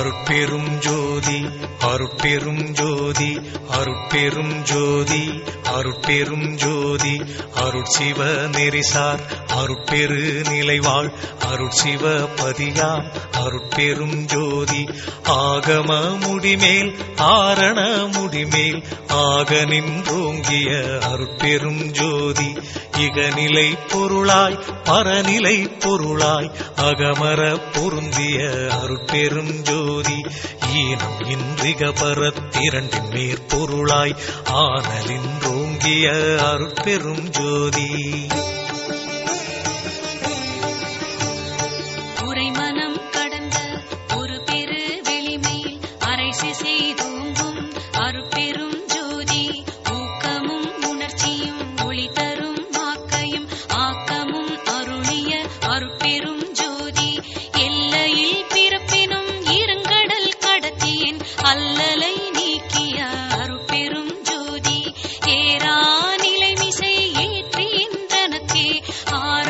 அருட்பெரும் ஜோதி அருட்பெரும் ஜோதி அருட்பெரும் ஜோதி அருட்பெரும் ஜோதி அருட்சிவ நெறிசார் அருட்பெரு நிலைவாழ் அருட் பதியாம் அருட்பெரும் ஜோதி ஆகம முடிமேல் ஆரண முடிமேல் ஆக நின்றோங்கிய அருட்பெரும் ஜோதி இகநிலை பொருளாய் பரநிலை பொருளாய் அகமர பொருந்திய அருட்பெரும் ஜோதி ஈனம் இன்றிக பரத்திரண்டின் மேற்பொருளாய் ஆனலின்றோங்கிய அருட்பெரும் ஜோதி. ஆர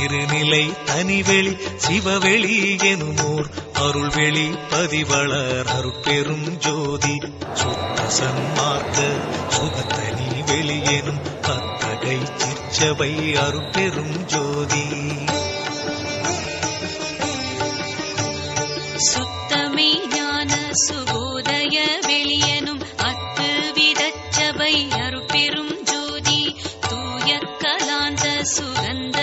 திருநிலை தனிவெளி சிவவெளி எனுமோர் அருள்வெளி பதிவளர் அருட்பெரும் ஜோதி. சுத்த சன்மார்க்க சுகத்தனி எனும் பத்தகை சிற்சபை அருட்பெரும் ஜோதி. சுத்தமே ஞான சுகோ